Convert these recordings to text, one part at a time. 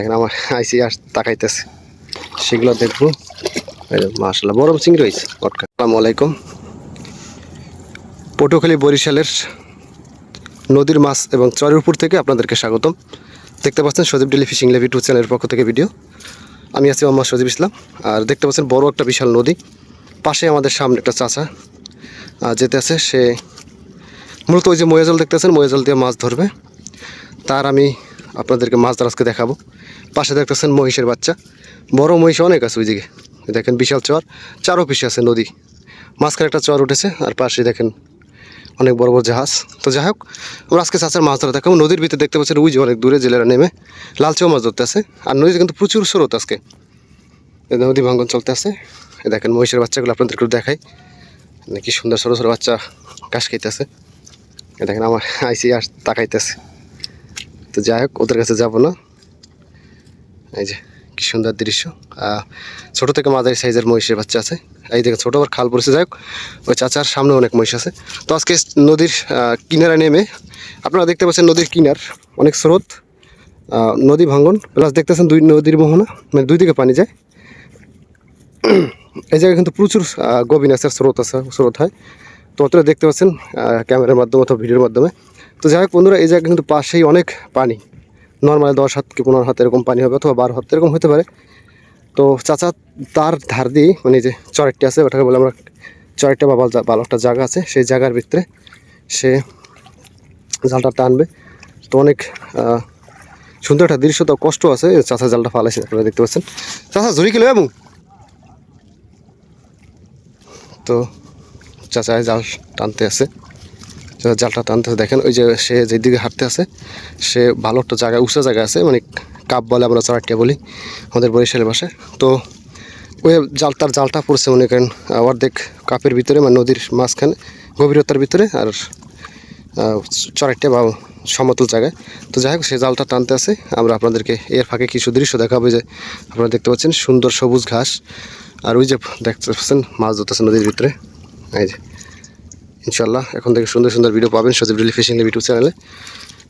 এখন আমার আইসি আর তাকাইতেছে। সেগুলো দেখব। মাসাল্লাহ চিংড়ি হয়েছে পটকা আসসালামু আলাইকুম। পটুখালী বরিশালের নদীর মাছ এবং চরের উপর থেকে আপনাদেরকে স্বাগতম। দেখতে পাচ্ছেন Sajib daily fishing lab YouTube চ্যানেলের পক্ষ থেকে ভিডিও। আমি আছি মোহাম্মদ সজীব ইসলাম। আর দেখতে পাচ্ছেন বড় একটা বিশাল নদী। পাশে আমাদের সামনে একটা চাচা যেতে আছে। সে মূলত ওই যে ময়াজল দেখতেছেন ময়াজল দিয়ে মাছ ধরবে। তার আমি আপনাদেরকে মাছ ধরা আজকে দেখাবো। পাশে দেখতেছেন মহিষের বাচ্চা। বড় মহিষ অনেক আছে ওইদিকে। দেখেন বিশাল চর। চারও পিসে আছে নদী। মাঝখানে একটা চর উঠেছে, আর পাশে দেখেন অনেক বড় বড় জাহাজ। তো যাই হোক আমরা আজকে চাচার মাছ ধরা দেখাবো। নদীর ভিতরে দেখতে পাচ্ছেন যে অনেক দূরে জেলেরা নেমে লালচেও মাছ ধরতে আছে আর নদীতে কিন্তু প্রচুর স্রোত আজকে। নদী ভাঙ্গন চলতে আছে দেখেন মহিষের বাচ্চাগুলো আপনাদের একটু দেখাই। কি সুন্দর ছোটো ছোটো বাচ্চা ঘাস খাইতেছে। দেখেন আমার আইসি আর তাকাইতেছে। তো যাই হোক, ওদের কাছে যাব না। এই যে, কি সুন্দর দৃশ্য। ছোট থেকে মাঝারি সাইজের মহিষের বাচ্চা আছে। এই দেখেন, ছোটো আবার খাল পড়েছে। যাই হোক, ওই চাচার সামনে অনেক মহিষ আছে। তো আজকে নদীর কিনারা নেমে, আপনারা দেখতে পাচ্ছেন নদীর কিনার। অনেক স্রোত নদী ভাঙ্গন প্লাস দেখতেছেন দুই নদীর মোহনা মানে দুই দিকে পানি যায়। এই জায়গায় কিন্তু প্রচুর গভীর আছে স্রোত আছে, স্রোত হয়। তো অতটা দেখতে পাচ্ছেন ক্যামেরার মাধ্যমে অথবা ভিডিওর মাধ্যমে। তো যাই হোক বন্ধুরা, এই জায়গায় কিন্তু পাশেই অনেক পানি। নর্মাল দশ হাত কি পনেরো হাত এরকম পানি হবে অথবা বারো হাত এরকম হতে পারে। তো চাচা, তার ধার দিয়ে মানে যে চরেকটি আছে, ওটাকে বলে আমরা চরেকটা বা ভালো একটা জায়গা আছে, সেই জায়গার ভিতরে সে জালটা টানবে। তো অনেক সুন্দর একটা দৃশ্য, তো কষ্ট আছে চাচা জালটা ফালাইছে, আপনারা দেখতে পাচ্ছেন। চাচা, ঝুড়ি কিলো এবং তো চাচা জাল টানতে আছে। জালটা টানতেছে, দেখেন ওই যে সে যেদিকে হাঁটতে আছে, সে ভালো একটা জায়গা, উঁচা জায়গা আছে মানে কাপ বলে আমরা চড়াটিয়া বলি আমাদের বরিশালের ভাষায় তো ওই জাল তার জালটা পড়ছে মনে করেন অর্ধেক কাপের ভিতরে মানে নদীর মাঝখানে, গভীরতার ভিতরে আর চড়াইটে বা সমতল জায়গায়। তো যাই হোক, সে জালটা টানতে আছে। আমরা আপনাদেরকে এর ফাঁকে কিছু দৃশ্য দেখাবো যে আপনারা দেখতে পাচ্ছেন সুন্দর সবুজ ঘাস। আর ওই যে দেখতে পাচ্ছেন, মাছ ধরতেছে নদীর ভিতরে। এই যে ইনশাল্লাহ এখন থেকে সুন্দর সুন্দর ভিডিও পাবেন Sajib daily fishing live YouTube চ্যানেলে।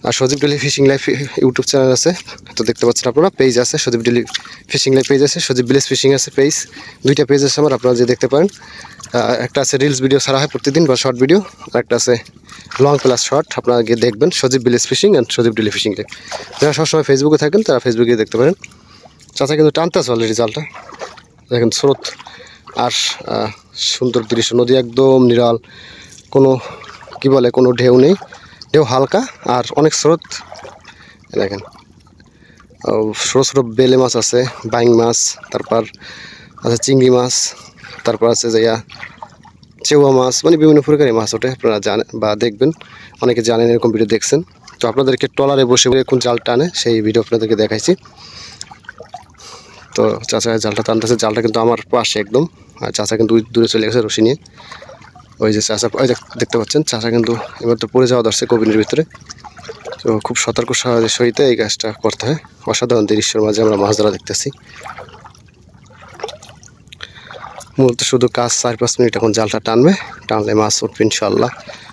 আর Sajib daily fishing live YouTube channel আছে, তো দেখতে পাচ্ছেন আপনারা পেজ আছে, Sajib daily fishing live page আছে, সজীব ভিলেজ ফিশিং আছে পেজ দুইটা পেজ আছে আমার, আপনারা যে দেখতে পারেন। একটা আছে রিলস ভিডিও ছাড়া হয় প্রতিদিন বা শর্ট ভিডিও আর একটা আছে লং প্লাস শর্ট আপনারা গিয়ে দেখবেন Sajib village fishing and Sajib daily fishing live. যারা সবসময় ফেসবুকে থাকেন, তারা ফেসবুকে দেখতে পারেন। চাচা কিন্তু টানতে আছে অলরেডি জালটা দেখেন স্রোত। আর সুন্দর দৃশ্য, নদী একদম নিরাল। কোনো, কি বলে, কোনো ঢেউ নেই। ঢেউ হালকা আর অনেক স্রোত। দেখেন। ছোটো ছোটো বেলে মাছ আছে, বাইং মাছ, তারপর আছে চিংড়ি মাছ, তারপর আছে যাইয়া চেউয়া মাছ মানে বিভিন্ন প্রকারের মাছ ওঠে, আপনারা জানেন বা দেখবেন। অনেকে জানেন, এরকম ভিডিও দেখছেন। তো আপনাদেরকে ট্রলারে বসে কোন জাল টানে, সেই ভিডিও আপনাদেরকে দেখাইছি। তো চাচা, জালটা টানতেছে, জালটা কিন্তু আমার পাশে একদম। আর চাচা কিন্তু দূরে চলে গেছে রশি নিয়ে। ওই যে চাচা, ওই দেখতে পাচ্ছেন, চাচা কিন্তু এবার তো পড়ে যাওয়া ধরছে কবিনের ভিতরে। তো খুব সতর্ক সহ- সহিত এই কাজটা করতে হয়। অসাধারণ দৃশ্যের মাঝে আমরা মাছ ধরা দেখতেছি। মূলত শুধু কাজ চার পাঁচ মিনিট এখন জালটা টানবে, টানলে মাছ উঠবে ইনশাল্লাহ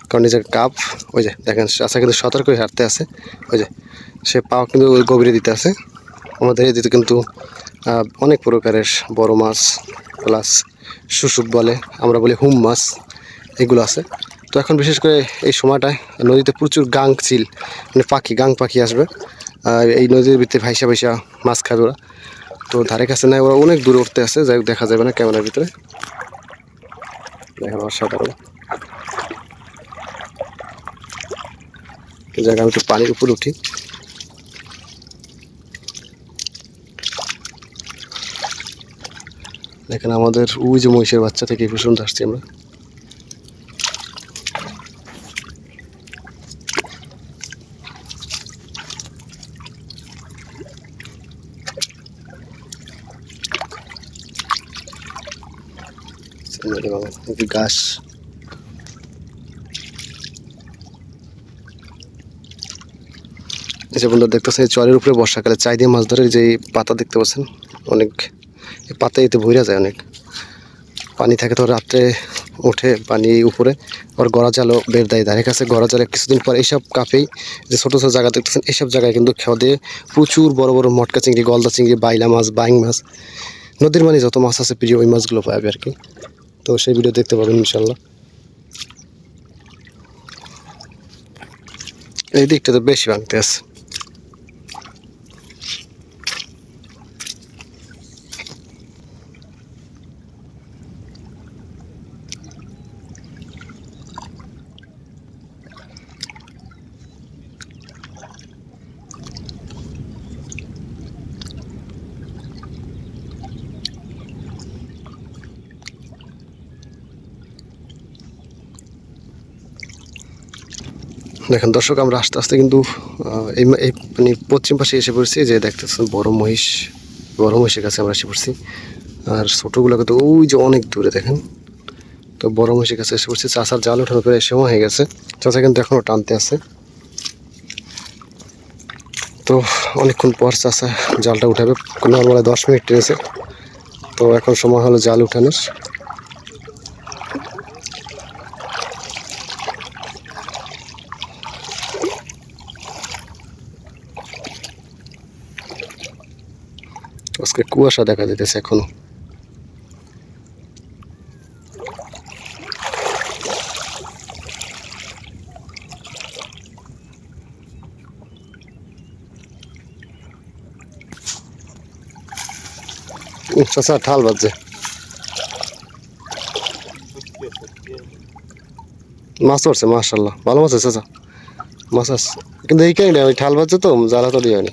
কারণ নিজের কাপ, ওই যে দেখেন চাষা কিন্তু সতর্ক হাঁটতে আছে। ওই যে সে পাও কিন্তু ওই গভীরে দিতে আছে। আমাদের এদিকে কিন্তু অনেক প্রকারের বড় মাছ, প্লাস শুশুক বলে আমরা বলি হুম মাছ। এগুলো আছে। তো এখন বিশেষ করে এই সময়টায় নদীতে প্রচুর গাং চিল মানে পাখি, গাং পাখি আসবে। আর এই নদীর ভিতরে ভাইসা ভাইসা মাছ খাবে ওরা। তো ধারে কাছে নাই, ওরা অনেক দূরে উঠতে আসে যাই দেখা যাবে না ক্যামেরার ভিতরে। দেখেন অসাধারণ এই জায়গায় আমি একটু পানির উপর উঠি। দেখেন আমাদের ওই যে মহিষের বাচ্চা থেকে পর্যন্ত আসছি আমরা। নদী বাবা, ঘাস এই যে বন্ধুরা দেখতেছেন এই চরের উপরে বর্ষাকালে চাই দিয়ে মাছ ধরে যে পাতা দেখতে পাচ্ছেন অনেক পাতা এতে ভইরা যায় অনেক। পানি থাকে তো রাত্রে ওঠে পানি উপরে ওর গড়া জালও বের দেয়। ধারে কাছে গড়া জালে কিছুদিন পর এইসব কাপেই যে ছোটো ছোটো জায়গা দেখতেছেন এইসব জায়গায় কিন্তু খেয়ে প্রচুর বড় বড় মটকা চিংড়ি গলদা চিংড়ি বাইলা মাছ বাইং মাছ নদীর মানে যত মাছ আছে প্রিয় ওই মাছগুলো পাবে আর কি। তো সেই ভিডিও দেখতে পাবেন ইনশাল্লাহ এই দিকটা তো বেশি ভাঙতে আছে দেখেন, দর্শক, আমরা আস্তে আস্তে কিন্তু এই মানে পশ্চিম পাশে এসে পড়ছি, যে দেখতেছেন বড় মহিষ, বড় মহিষের কাছে আমরা এসে পড়ছি। আর ছোটোগুলোকে তো ওই যে অনেক দূরে, দেখেন। তো বড় মহিষের কাছে এসে পড়ছি, চাষার জাল ওঠানোর পরে সময় হয়ে গেছে। চাষা কিন্তু এখনও টানতে আছে। তো অনেকক্ষণ পর চাষা জালটা উঠাবে, নর্মালে দশ মিনিট টেনেছে। তো এখন সময় হলো জাল উঠানোর। আজকে কুয়াশা দেখা যেতেছে এখনও। চাচা, ঠাল বাজছে। মাছ পড়ছে মাশাল্লাহ ভালো মাছ আছে, চাচা। মাছ আছে। কিন্তু এই ওই ঠাল বাজছে তো জ্বালা তৈরি হয়নি।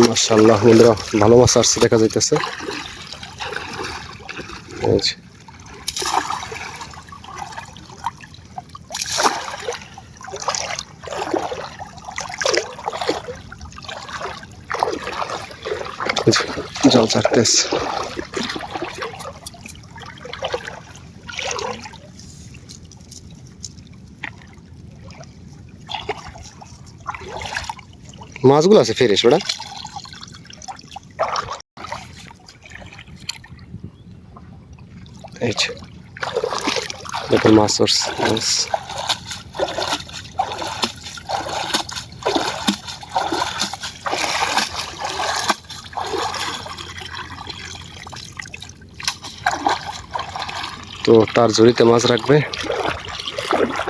মাশাল্লাহ বন্ধুরা ভালো মাছ আসছে দেখা যাইতেছে। জল ছাড়তেছে। মাছগুলো আছে ফ্রেশ ওটা এই যে দেখুন মাছ ধরছে তো তার ঝুড়িতে মাছ রাখবে।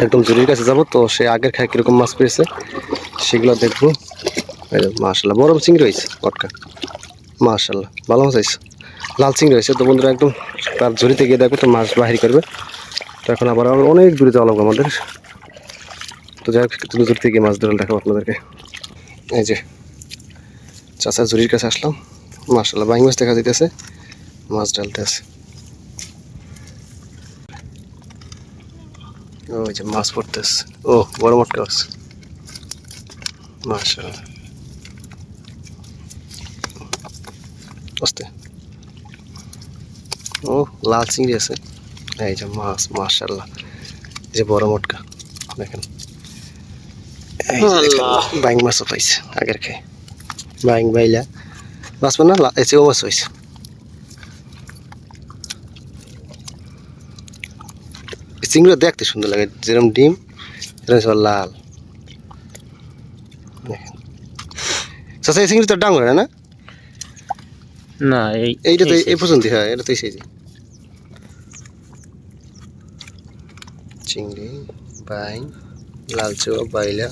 একদম ঝুড়ির কাছে যাব, তো সে আগের খায় কীরকম মাছ পেয়েছে, সেগুলো দেখব। মাশাল্লাহ বড় চিংড়ি হয়েছে পটকা মাশাল্লাহ ভালো মাছ হয়েছে। লাল চিংড়ি হয়েছে, তো বন্ধুরা একদম তার ঝুড়িতে গিয়ে দেখবে তো মাছ বাহির করবে। তো এখন আবার অনেক দূরে যাওয়া লাগবে আমাদের। তো যাই হোক, একটু দূর থেকে মাছ ধরে দেখাবো আপনাদেরকে। এই যে, চাচা ঝুড়ির কাছে আসলাম। মাশাল্লাহ বাইং মাছ দেখা যেতেছে মাছ ডালতে আছে। ওই যে মাছ পড়তেছে। ও, বড় মটকা আছে মাশাল্লাহ আস্তে। ও, লাল চিংড়ি আছে। এই যে মাছ মাশাল্লাহ এই যে বড় মটকা দেখেন। বাইং মাছও পাইছে আগের খেয়ে। বাইং বাইলা। মাছ মানে না এই মাছ হয়েছে চিংড়ি দেখতে সুন্দর লাগে যেরকম ডিম সেরকম সব লাল। দেখেন। চাচা এই চিংড়ি তো ডাঙর না? না এইটা তো এই পর্যন্ত হয় এটা তো সেই চিংড়ি বাই লালচো বাইলা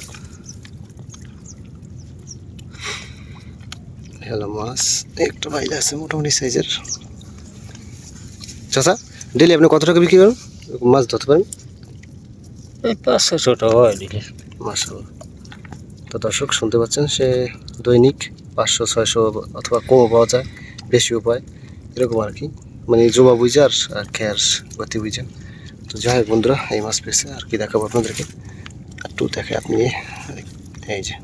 হ্যালো মাছ একটা বাইলা আছে মোটামুটি সাইজের। চাচা ডেলি আপনি কত টাকা বিক্রি করেন? মাছ ধরতে পারেন? এই পাঁচশো ছোট হয় দিলে মাসাল্লাহ তো দর্শক শুনতে পাচ্ছেন সে দৈনিক পাঁচশো ছয়শো অথবা কমও পাওয়া যায় বেশিও পায় এরকম আর কি। মানে জমা বুঝে আর আর খেয়ার গতি বুঝে তো যাই হোক বন্ধুরা, এই মাছ পেয়েছে, আর কি দেখাবো আপনাদেরকে। একটু দেখে আপনি এই যে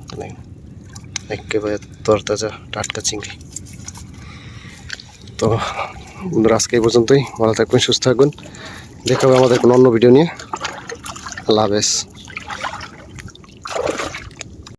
একেবারে তরতাজা টাটকা চিংড়ি। তো বন্ধুরা, আজকে এই পর্যন্তই। ভালো থাকবেন, সুস্থ থাকবেন। দেখাবো আমাদের কোনো অন্য ভিডিও নিয়ে। আল্লাহ হাফেজ।